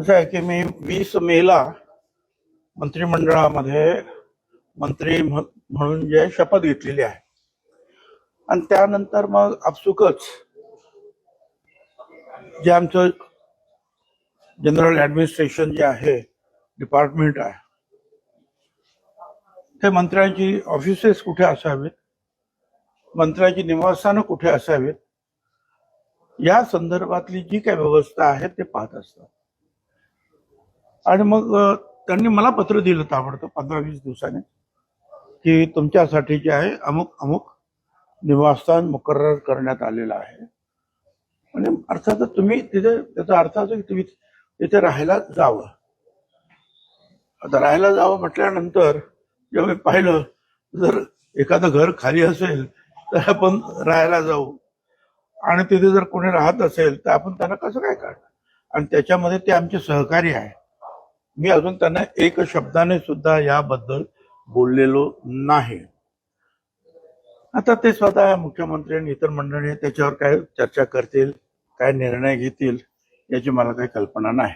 असं आहे की मी वीस मेला मंत्रिमंडळामध्ये मंत्री म्हणून जे शपथ घेतलेली आहे. आणि त्यानंतर मग आपसुकच जे आमचं जनरल ऍडमिनिस्ट्रेशन जे आहे डिपार्टमेंट आहे ते मंत्र्यांची ऑफिसेस कुठे असावेत? मंत्र्यांची निवासस्थानं कुठे असावीत? या संदर्भातली जी काही व्यवस्था आहे ते पाहत असतात. आणि मग त्यांनी मला पत्र दिलं ताबडतोब पंधरा वीस दिवसाने की तुमच्यासाठी जे आहे अमुक अमुक निवासस्थान मुकर्र करण्यात आलेलं आहे. आणि अर्थातच तुम्ही तिथे त्याचा अर्थ असं की तुम्ही तिथे राहायला जावं. आता राहायला जावं म्हटल्यानंतर जेव्हा मी पाहिलं जर एखादं घर खाली असेल तर आपण राहायला जाऊ. आणि तिथे जर कोणी राहत असेल तर आपण त्यांना कसं काय काढणार? आणि त्याच्यामध्ये ते आमचे सहकारी आहे. मी अजून त्यांना एक शब्दाने सुद्धा याबद्दल बोललेलो नाही. आता ते स्वतः मुख्यमंत्री आणि इतर मंडळी त्याच्यावर काय चर्चा करतील काय निर्णय घेतील याची मला काही कल्पना नाही.